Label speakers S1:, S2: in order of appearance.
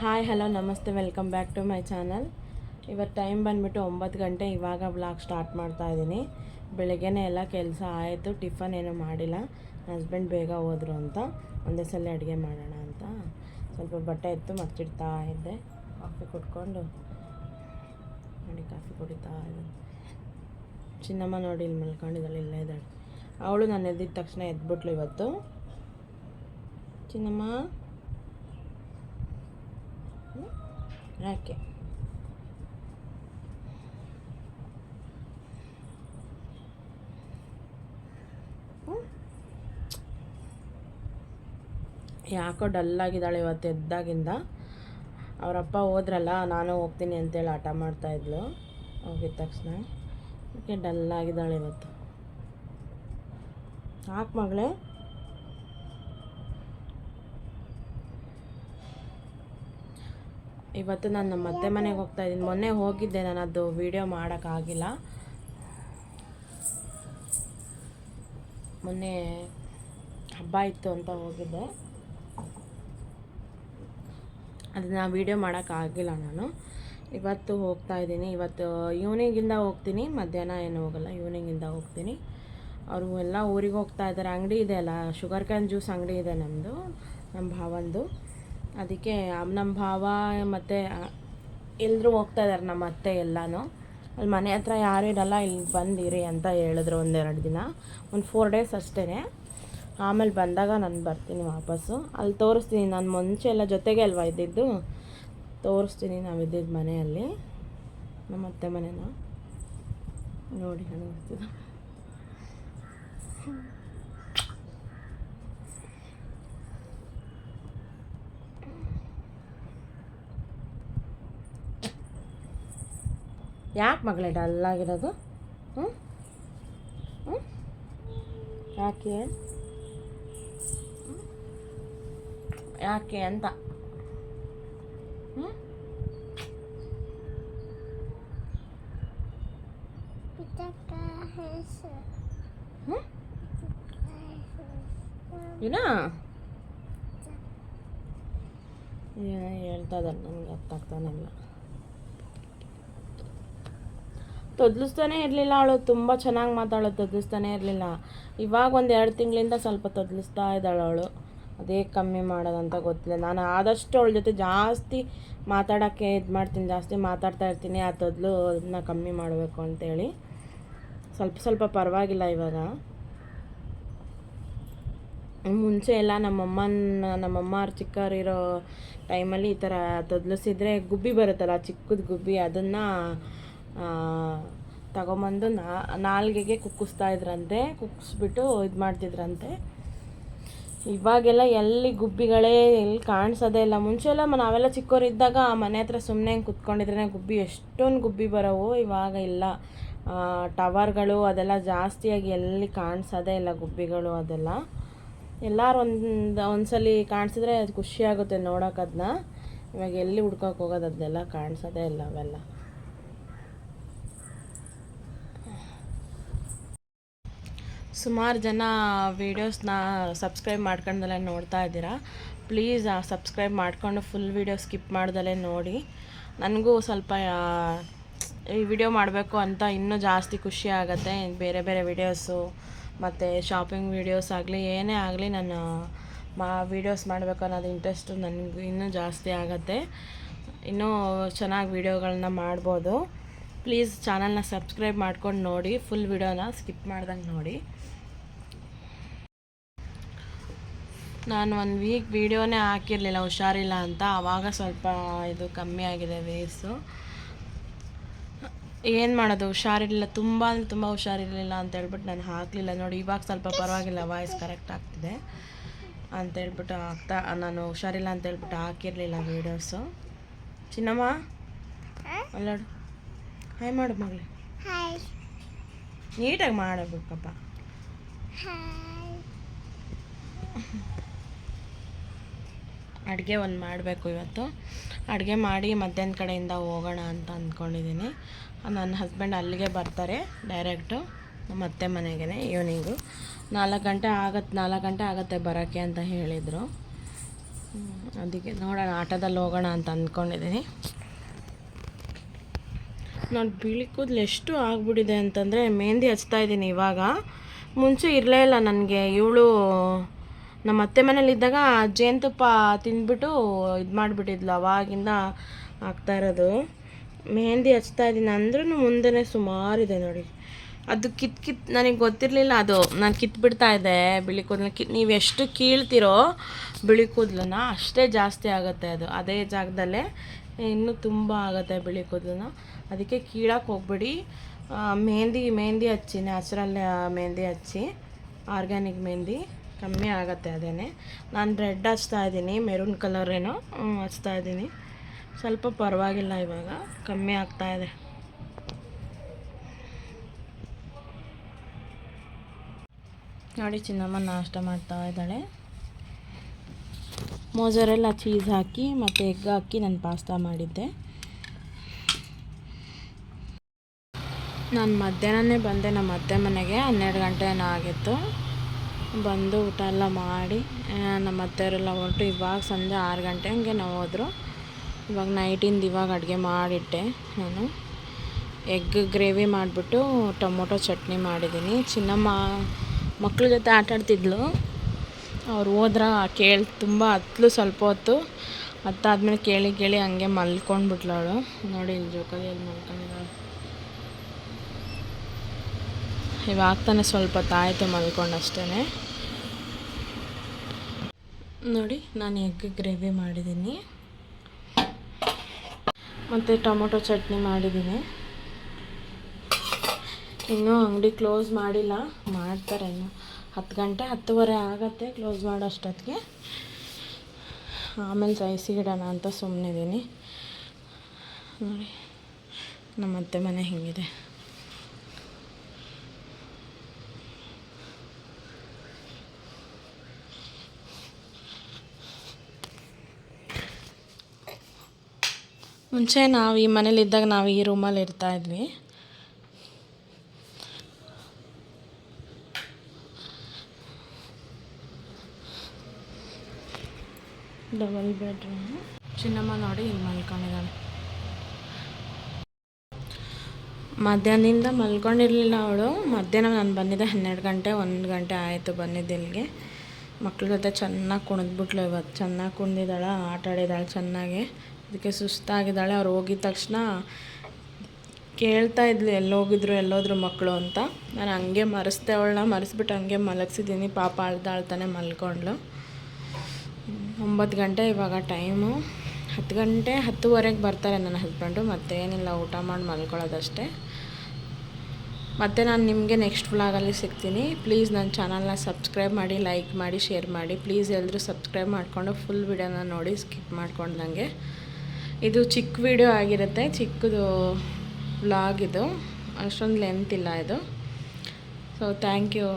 S1: Hi, hello, ನಮಸ್ತೆ, welcome back to my channel. ಇವತ್ತು time ಬಂದುಬಿಟ್ಟು ಒಂಬತ್ತು ಗಂಟೆ ಇವಾಗ ಬ್ಲಾಗ್ ಸ್ಟಾರ್ಟ್ ಮಾಡ್ತಾ ಇದ್ದೀನಿ ಬೆಳಗ್ಗೆನೇ ಎಲ್ಲ ಕೆಲಸ ಆಯಿತು, ಟಿಫನ್ ಏನೂ ಮಾಡಿಲ್ಲ. ಹಸ್ಬೆಂಡ್ ಬೇಗ ಹೋದರು ಅಂತ. ಒಂದೇ ಸಲ ಅಡುಗೆ ಮಾಡೋಣ ಅಂತ. ಸ್ವಲ್ಪ ಬಟ್ಟೆ ಎತ್ತು ಮಚ್ಚಿಡ್ತಾ ಇದ್ದೆ. ಕಾಫಿ ಕುಟ್ಕೊಂಡು ನೋಡಿ, ಕಾಫಿ ಕುಡಿತಾ ಇದ್ದೀನಿ ಚಿನ್ನಮ್ಮ ನೋಡಿ ಇಲ್ಲಿ ಮಲ್ಕೊಂಡಿದ್ದಾಳೆ, ಇಲ್ಲೇ ಇದ್ದಾಳೆ. ಅವಳು ನಾನು ಎದ್ದಿದ ತಕ್ಷಣ ಎದ್ಬಿಟ್ಲು ಇವತ್ತು. ಚಿನ್ನಮ್ಮ. ಹ್ಮ್? ಯಾಕೆ ಡಲ್ಲಾಗಿದ್ದಾಳೆ ಇವತ್ತು ಎದ್ದಾಗಿಂದ. ಅವರಪ್ಪ ಹೋದ್ರಲ್ಲ, ನಾನು ಹೋಗ್ತೀನಿ ಅಂತೇಳಿ ಆಟ ಮಾಡ್ತಾ ಇದ್ಲು. ಹೋಗಿದ ತಕ್ಷಣ. ಓಕೆ ಡಲ್ಲಾಗಿದ್ದಾಳೆ ಇವತ್ತು? ಯಾಕೆ ಮಗಳೇ? ಇವತ್ತು ನಾನು ನಮ್ಮ ಅತ್ತೆ ಮನೆಗೆ ಹೋಗ್ತಾ ಇದ್ದೀನಿ. ಮೊನ್ನೆ ಹೋಗಿದ್ದೆ ನಾನು ಅದು ವಿಡಿಯೋ ಮಾಡೋಕ್ಕಾಗಿಲ್ಲ. ಮೊನ್ನೆ ಹಬ್ಬ ಇತ್ತು ಅಂತ ಹೋಗಿದ್ದೆ. ಅದನ್ನು ವೀಡಿಯೋ ಮಾಡೋಕ್ಕಾಗಿಲ್ಲ ನಾನು. ಇವತ್ತು ಹೋಗ್ತಾ ಇದ್ದೀನಿ. ಇವತ್ತು ಈವ್ನಿಂಗಿಂದ ಹೋಗ್ತೀನಿ. ಮಧ್ಯಾಹ್ನ ಏನು ಹೋಗಲ್ಲ ಈವ್ನಿಂಗಿಂದ ಹೋಗ್ತೀನಿ. ಅವರು ಎಲ್ಲ ಊರಿಗೆ ಹೋಗ್ತಾ ಇದ್ದಾರೆ. ಅಂಗಡಿ ಇದೆ ಅಲ್ಲ ಶುಗರ್ ಕ್ಯಾನ್ ಜ್ಯೂಸ್ ಅಂಗಡಿ ಇದೆ ನಮ್ಮದು ನಮ್ಮ ಭಾವಂದು. ಅದಕ್ಕೆ ನಮ್ಮ ಭಾವ ಮತ್ತು ಎಲ್ಲರೂ ಹೋಗ್ತಾ ಇದ್ದಾರೆ ನಮ್ಮ ಅತ್ತೆ ಎಲ್ಲನೂ. ಅಲ್ಲಿ ಮನೆ ಹತ್ರ ಯಾರೂ ಇರಲ್ಲ, ಇಲ್ಲಿ ಬಂದಿರಿ ಅಂತ ಹೇಳಿದ್ರು ಒಂದೆರಡು ದಿನ. ಒಂದು ಫೋರ್ ಡೇಸ್ ಅಷ್ಟೇ ಆಮೇಲೆ ಬಂದಾಗ ನಾನು ಬರ್ತೀನಿ ವಾಪಸ್ಸು. ಅಲ್ಲಿ ತೋರಿಸ್ತೀನಿ, ನಾನು ಮುಂಚೆ ಎಲ್ಲ ಜೊತೆಗೆ ಅಲ್ವಾ ಇದ್ದಿದ್ದು? ತೋರಿಸ್ತೀನಿ ನಾವು ಇದ್ದಿದ್ದು ಮನೆಯಲ್ಲಿ. ನಮ್ಮ ಅತ್ತೆ ಮನೆನ? ನೋಡಿ ನನಗೆ ಯಾಕೆ ಮಗಳೇ ಡಲ್ಲಾಗಿರೋದು? ಹ್ಞೂ ಹ್ಞೂ ಯಾಕೆ? ಯಾಕೆ ಅಂತ? ಹ್ಞೂ ಏನಾ ಹೇಳ್ತಾ ಇದ್ದಾರೆ ನನಗೆ ಅರ್ಥ ಆಗ್ತಾನೆ ಇಲ್ಲ ತೊದ್ಲಿಸ್ತಾನೆ ಇರಲಿಲ್ಲ ಅವಳು. ತುಂಬ ಚೆನ್ನಾಗಿ ಮಾತಾಡೋದು ತೊದಲಿಸ್ತಾನೆ ಇರಲಿಲ್ಲ. ಇವಾಗ ಒಂದು ಎರಡು ತಿಂಗಳಿಂದ ಸ್ವಲ್ಪ ತೊದಲಿಸ್ತಾ ಇದ್ದಾಳೆ ಅವಳು. ಅದೇ ಕಮ್ಮಿ ಮಾಡೋದಂತ ಗೊತ್ತಿಲ್ಲ. ನಾನು ಆದಷ್ಟು ಅವಳ ಜೊತೆ ಜಾಸ್ತಿ ಮಾತಾಡೋಕ್ಕೆ ಇದು ಮಾಡ್ತೀನಿ, ಜಾಸ್ತಿ ಮಾತಾಡ್ತಾ ಇರ್ತೀನಿ. ಆ ತೊದಲು ಅದನ್ನ ಕಮ್ಮಿ ಮಾಡಬೇಕು ಅಂತೇಳಿ. ಸ್ವಲ್ಪ ಸ್ವಲ್ಪ ಪರವಾಗಿಲ್ಲ ಇವಾಗ. ಮುಂಚೆ ಎಲ್ಲ ನಮ್ಮಮ್ಮನ, ನಮ್ಮಮ್ಮ ಚಿಕ್ಕವರಿರೋ ಟೈಮಲ್ಲಿ ಈ ಥರ ತೊದಲಿಸಿದ್ರೆ ಗುಬ್ಬಿ ಬರುತ್ತಲ್ಲ, ಚಿಕ್ಕದ ಗುಬ್ಬಿ, ಅದನ್ನು ತಗೊಂಬಂದು ನಾ, ನಾಲ್ಗೆಗೆ ಕುಕ್ಕಿಸ್ತಾ ಇದ್ರಂತೆ, ಕುಕ್ಕಿಸ್ಬಿಟ್ಟು ಇದು ಮಾಡ್ತಿದ್ರಂತೆ. ಇವಾಗೆಲ್ಲ ಎಲ್ಲಿ ಗುಬ್ಬಿಗಳೇ, ಎಲ್ಲಿ ಕಾಣಿಸೋದೇ ಇಲ್ಲ. ಮುಂಚೆ ಎಲ್ಲ ಮ- ನಾವೆಲ್ಲ ಚಿಕ್ಕವರಿದ್ದಾಗ ಮನೆ ಹತ್ರ ಸುಮ್ಮನೆ ಕುತ್ಕೊಂಡಿದ್ರೆ ಗುಬ್ಬಿ, ಎಷ್ಟೊಂದು ಗುಬ್ಬಿ ಬರೋವು ಇವಾಗ ಇಲ್ಲ. ಟವರ್ಗಳು ಅದೆಲ್ಲ ಜಾಸ್ತಿಯಾಗಿ ಎಲ್ಲಿ ಕಾಣಿಸೋದೇ ಇಲ್ಲ ಗುಬ್ಬಿಗಳು ಅದೆಲ್ಲ. ಎಲ್ಲರೂ ಒಂದು, ಒಂದ್ಸಲಿ ಕಾಣಿಸಿದ್ರೆ ಅದು ಖುಷಿಯಾಗುತ್ತೆ ನೋಡೋಕೆ ಅದನ್ನ ಇವಾಗ ಎಲ್ಲಿ ಹುಡ್ಕೋಕೆ ಹೋಗೋದು, ಅದನ್ನೆಲ್ಲ ಕಾಣಿಸೋದೇ ಇಲ್ಲ ಅವೆಲ್ಲ. ಸುಮಾರು ಜನ ವೀಡಿಯೋಸ್ನ ಸಬ್ಸ್ಕ್ರೈಬ್ ಮಾಡ್ಕೊಂಡಲ್ಲೇ ನೋಡ್ತಾ ಇದ್ದೀರಾ. ಪ್ಲೀಸ್ ಸಬ್ಸ್ಕ್ರೈಬ್ ಮಾಡಿಕೊಂಡು ಫುಲ್ ವೀಡಿಯೋ ಸ್ಕಿಪ್ ಮಾಡ್ದಲೇ ನೋಡಿ. ನನಗೂ ಸ್ವಲ್ಪ ಈ ವಿಡಿಯೋ ಮಾಡಬೇಕು ಅಂತ ಇನ್ನೂ ಜಾಸ್ತಿ ಖುಷಿ ಆಗುತ್ತೆ. ಬೇರೆ ಬೇರೆ ವೀಡಿಯೋಸು ಮತ್ತು ಶಾಪಿಂಗ್ ವೀಡಿಯೋಸ್ ಆಗಲಿ, ಏನೇ ಆಗಲಿ ನಾನು ಮಾ ವೀಡಿಯೋಸ್ ಮಾಡಬೇಕು ಅನ್ನೋದು ಇಂಟ್ರೆಸ್ಟು ನನಗೆ ಇನ್ನೂ ಜಾಸ್ತಿ ಆಗುತ್ತೆ. ಇನ್ನೂ ಚೆನ್ನಾಗಿ ವೀಡಿಯೋಗಳನ್ನ ಮಾಡ್ಬೋದು. ಪ್ಲೀಸ್ ಚಾನಲ್ನ ಸಬ್ಸ್ಕ್ರೈಬ್ ಮಾಡ್ಕೊಂಡು ನೋಡಿ. ಫುಲ್ ವಿಡಿಯೋನ ಸ್ಕಿಪ್ ಮಾಡ್ದಂಗೆ ನೋಡಿ. ನಾನು ಒಂದು ವೀಕ್ ವೀಡಿಯೋನೇ ಹಾಕಿರಲಿಲ್ಲ ಹುಷಾರಿಲ್ಲ ಅಂತ. ಆವಾಗ ಸ್ವಲ್ಪ ಇದು ಕಮ್ಮಿ ಆಗಿದೆ ವೇಸು ಏನು ಮಾಡೋದು? ಹುಷಾರಿರಲಿಲ್ಲ. ತುಂಬ ಅಂದರೆ ತುಂಬ ಹುಷಾರಿರಲಿಲ್ಲ ಅಂತ ಹೇಳ್ಬಿಟ್ಟು ನಾನು ಹಾಕಲಿಲ್ಲ. ನೋಡಿ ಇವಾಗ ಸ್ವಲ್ಪ ಪರವಾಗಿಲ್ಲ. ವಾಯ್ಸ್ ಕರೆಕ್ಟ್ ಆಗ್ತಿದೆ ಅಂತ ಹೇಳ್ಬಿಟ್ಟು ಆಗ್ತಾ ನಾನು ಹುಷಾರಿಲ್ಲ ಅಂತ ಹೇಳ್ಬಿಟ್ಟು ಹಾಕಿರಲಿಲ್ಲ ವೀಡಿಯೋಸು ಚಿನ್ನಮ್ಮ? ಅಲ್ಲಾಡು. ಹಾಯ್ ಮಾಡು ಮಗಳೇ. ನೀಟಾಗಿ ಮಾಡಬೇಕಪ್ಪ ಅಡುಗೆ ಒಂದು ಮಾಡಬೇಕು ಇವತ್ತು. ಅಡುಗೆ ಮಾಡಿ ಮಧ್ಯಾಹ್ನ ಕಡೆಯಿಂದ ಹೋಗೋಣ ಅಂತ ಅಂದ್ಕೊಂಡಿದ್ದೀನಿ ನನ್ನ ಹಸ್ಬೆಂಡ್ ಅಲ್ಲಿಗೆ ಬರ್ತಾರೆ ಡೈರೆಕ್ಟು ನಮ್ಮ ಅತ್ತೆ ಮನೆಗೆ ಈವ್ನಿಂಗು ನಾಲ್ಕು ಗಂಟೆ ಆಗತ್ತೆ ನಾಲ್ಕು ಗಂಟೆ ಆಗುತ್ತೆ ಬರೋಕ್ಕೆ ಅಂತ ಹೇಳಿದರು. ಅದಕ್ಕೆ ನೋಡೋಣ ಆಟೋದಲ್ಲಿ ಹೋಗೋಣ ಅಂತ ಅಂದ್ಕೊಂಡಿದ್ದೀನಿ ನಾನು ಬಿಳಿ ಕೂದಲು ಎಷ್ಟು ಆಗಿಬಿಟ್ಟಿದೆ ಅಂತಂದರೆ ಮೆಹಂದಿ ಹಚ್ತಾ ಇದ್ದೀನಿ ಇವಾಗ. ಮುಂಚೆ ಇರಲೇ ಇಲ್ಲ ನನಗೆ. ಇವಳು ನಮ್ಮ ಅತ್ತೆ ಮನೇಲಿದ್ದಾಗ ಜೇನುತುಪ್ಪ ತಿಂದ್ಬಿಟ್ಟು ಇದು ಮಾಡಿಬಿಟ್ಟಿದ್ಲು, ಅವಾಗಿಂದ ಆಗ್ತಾ ಇರೋದು. ಮೆಹಂದಿ ಹಚ್ತಾ ಇದ್ದೀನಿ ಅಂದ್ರೂ ಮುಂದೆನೇ ಸುಮಾರಿದೆ ನೋಡಿ. ಅದು ಕಿತ್ ಕಿತ್, ನನಗೆ ಗೊತ್ತಿರಲಿಲ್ಲ ಅದು. ನಾನು ಕಿತ್ಬಿಡ್ತಾ ಇದ್ದೆ ಬಿಳಿ ಕೂದಲು. ಕಿ ನೀವು ಎಷ್ಟು ಕೀಳ್ತಿರೋ ಬಿಳಿ ಕೂದಲನ್ನ ಅಷ್ಟೇ ಜಾಸ್ತಿ ಆಗುತ್ತೆ ಅದು. ಅದೇ ಜಾಗದಲ್ಲೇ ಇನ್ನೂ ತುಂಬ ಆಗುತ್ತೆ ಬಿಳಿ ಕೂದಲನ್ನ. ಅದಕ್ಕೆ ಕೀಳಕ್ಕೆ ಹೋಗ್ಬಿಡಿ. ಮೆಹಂದಿ ಮೆಹಂದಿ ಹಚ್ಚಿ, ನ್ಯಾಚುರಲ್ ಮೆಹಂದಿ ಹಚ್ಚಿ, ಆರ್ಗ್ಯಾನಿಕ್ ಮೆಹಂದಿ. ಕಮ್ಮಿ ಆಗುತ್ತೆ ಅದೇನೆ. ನಾನು ರೆಡ್ ಹಚ್ತಾ ಇದ್ದೀನಿ, ಮೆರೂನ್ ಕಲರ್ ಏನೋ ಹಚ್ತಾ ಇದ್ದೀನಿ. ಸ್ವಲ್ಪ ಪರವಾಗಿಲ್ಲ ಇವಾಗ, ಕಮ್ಮಿ ಆಗ್ತಾ ಇದೆ. ನೋಡಿ ಚಿನ್ನಮ್ಮ ನಾಷ್ಟ ಮಾಡ್ತಾ ಇದ್ದಾಳೆ. ಮೋಜರೆಲ್ಲ ಚೀಸ್ ಹಾಕಿ ಮತ್ತು ಎಗ್ ಹಾಕಿ ನಾನು ಪಾಸ್ತಾ ಮಾಡಿದ್ದೆ. ನಾನು ಮಧ್ಯಾಹ್ನನೇ ಬಂದೆ, ನಮ್ಮ ಅತ್ತೆ ಮನೆಗೆ, ಹನ್ನೆರಡು ಗಂಟೆ ಆಗಿತ್ತು. ಬಂದು ಊಟ ಎಲ್ಲ ಮಾಡಿ ನಮ್ಮ ಅತ್ತೆಯವರೆಲ್ಲ ಹೊರಟು. ಇವಾಗ ಸಂಜೆ ಆರು ಗಂಟೆ ಹಂಗೆ ನಾವು ಹೋದರು. ಇವಾಗ ನೈಟಿಂದ ಇವಾಗ ಅಡುಗೆ ಮಾಡಿಟ್ಟೆ ನಾನು. ಎಗ್ ಗ್ರೇವಿ ಮಾಡಿಬಿಟ್ಟು ಟೊಮೊಟೊ ಚಟ್ನಿ ಮಾಡಿದ್ದೀನಿ. ಚಿನ್ನಮ್ಮ ಮಕ್ಳ ಜೊತೆ ಆಟ ಆಡ್ತಿದ್ಲು. ಅವ್ರು ಹೋದ್ರ ಕೇಳಿ ತುಂಬ ಹತ್ತಲು ಸ್ವಲ್ಪ ಹೊತ್ತು. ಹತ್ತಾದ್ಮೇಲೆ ಕೇಳಿ ಕೇಳಿ ಹಂಗೆ ಮಲ್ಕೊಂಡ್ಬಿಟ್ಲು ಅವಳು. ನೋಡಿ ಇಲ್ಲಿ ಜೋಕಾಲಿಯಲ್ಲಿ ಮಲ್ಕೊಂಡಿದ್ದಾಳೆ. ಇವಾಗ ತಾನೇ ಸ್ವಲ್ಪ ತಾಯಿತು ಮಲ್ಕೊಂಡು ಅಷ್ಟೇ ನೋಡಿ, ನಾನು ಎಗ್ ಗ್ರೇವಿ ಮಾಡಿದ್ದೀನಿ. ಮತ್ತು ಟೊಮೊಟೊ ಚಟ್ನಿ ಮಾಡಿದ್ದೀನಿ. ಇನ್ನೂ ಅಂಗಡಿ ಕ್ಲೋಸ್ ಮಾಡಿಲ್ಲ, ಮಾಡ್ತಾರೆ ಇನ್ನು. ಹತ್ತು ಗಂಟೆ ಹತ್ತುವರೆ ಆಗತ್ತೆ ಕ್ಲೋಸ್ ಮಾಡೋ ಅಷ್ಟೊತ್ತಿಗೆ ಆಮೇಲೆ ಸಹಿಸಿಗಿಡೋಣ ಅಂತ ಸುಮ್ಮನಿದ್ದೀನಿ ನೋಡಿ ನಮ್ಮ ಅತ್ತೆ ಮನೆ ಹಿಂಗಿದೆ. ಮುಂಚೆ ನಾವು ಈ ಮನೇಲಿದ್ದಾಗ ನಾವು ಈ ರೂಮಲ್ಲಿ ಇರ್ತಾ ಇದ್ವಿ. Double bedroom. ಚಿನ್ನಮ್ಮ ನೋಡಿ ಇಲ್ಲಿ ಮಲ್ಕೊಂಡಿದ್ದಾಳೆ. ಮಧ್ಯಾಹ್ನದಿಂದ ಮಲ್ಕೊಂಡಿರಲಿಲ್ಲ ಅವಳು. ಮಧ್ಯಾಹ್ನ ನಾನು ಬಂದಿದ್ದೆ ಹನ್ನೆರಡು ಗಂಟೆ, ಒಂದು ಗಂಟೆ ಆಯಿತು ಬಂದಿದ್ದು ಇಲ್ಲಿಗೆ. ಮಕ್ಳ ಜೊತೆ ಚೆನ್ನಾಗಿ ಕುಣಿದ್ಬಿಟ್ಲು ಇವತ್ತು. ಚೆನ್ನಾಗಿ ಕುಣಿದಿದ್ದಾಳೆ, ಆಟ ಆಡಿದಾಳೆ ಚೆನ್ನಾಗಿ. ಅದಕ್ಕೆ ಸುಸ್ತಾಗಿದ್ದಾಳೆ, ಅವ್ರು ಹೋಗಿದ ತಕ್ಷಣ ಕೇಳ್ತಾ ಇದ್ಲು, ಎಲ್ಲೋಗಿದ್ರು, ಎಲ್ಲೋದ್ರು ಮಕ್ಕಳು ಅಂತ. ನಾನು ಹಂಗೆ ಮರೆಸ್ದೆ ಅವಳನ್ನ, ಮರೆಸ್ಬಿಟ್ಟು ಹಂಗೆ ಮಲಗಿಸಿದ್ದೀನಿ. ಪಾಪ ಅಳ್ತಾ ಅಳ್ತಾನೆ ಮಲ್ಕೊಂಡ್ಳು. ಒಂಬತ್ತು ಗಂಟೆ ಇವಾಗ ಟೈಮು. ಹತ್ತು ಗಂಟೆ, ಹತ್ತುವರೆಗೆ ಬರ್ತಾರೆ ನನ್ನ ಹಸ್ಬೆಂಡು, ಮತ್ತೇನಿಲ್ಲ, ಊಟ ಮಾಡಿ ಮಲ್ಕೊಳ್ಳೋದಷ್ಟೇ. ಮತ್ತು ನಾನು ನಿಮಗೆ ನೆಕ್ಸ್ಟ್ ವ್ಲಾಗಲ್ಲಿ ಸಿಗ್ತೀನಿ. ಪ್ಲೀಸ್ ನನ್ನ ಚಾನಲ್ನ ಸಬ್ಸ್ಕ್ರೈಬ್ ಮಾಡಿ, ಲೈಕ್ ಮಾಡಿ, ಶೇರ್ ಮಾಡಿ. ಪ್ಲೀಸ್ ಎಲ್ಲರೂ ಸಬ್ಸ್ಕ್ರೈಬ್ ಮಾಡಿಕೊಂಡು ಫುಲ್ ವಿಡಿಯೋನ ನೋಡಿ, ಸ್ಕಿಪ್ ಮಾಡ್ಕೊಂಡಂಗೆ ಇದು ಚಿಕ್ಕ ವಿಡಿಯೋ ಆಗಿರುತ್ತೆ ಚಿಕ್ಕದು ವ್ಲಾಗ್ ಇದು. ಅಷ್ಟೊಂದು ಲೆಂತ್ ಇಲ್ಲ ಇದು. So thank you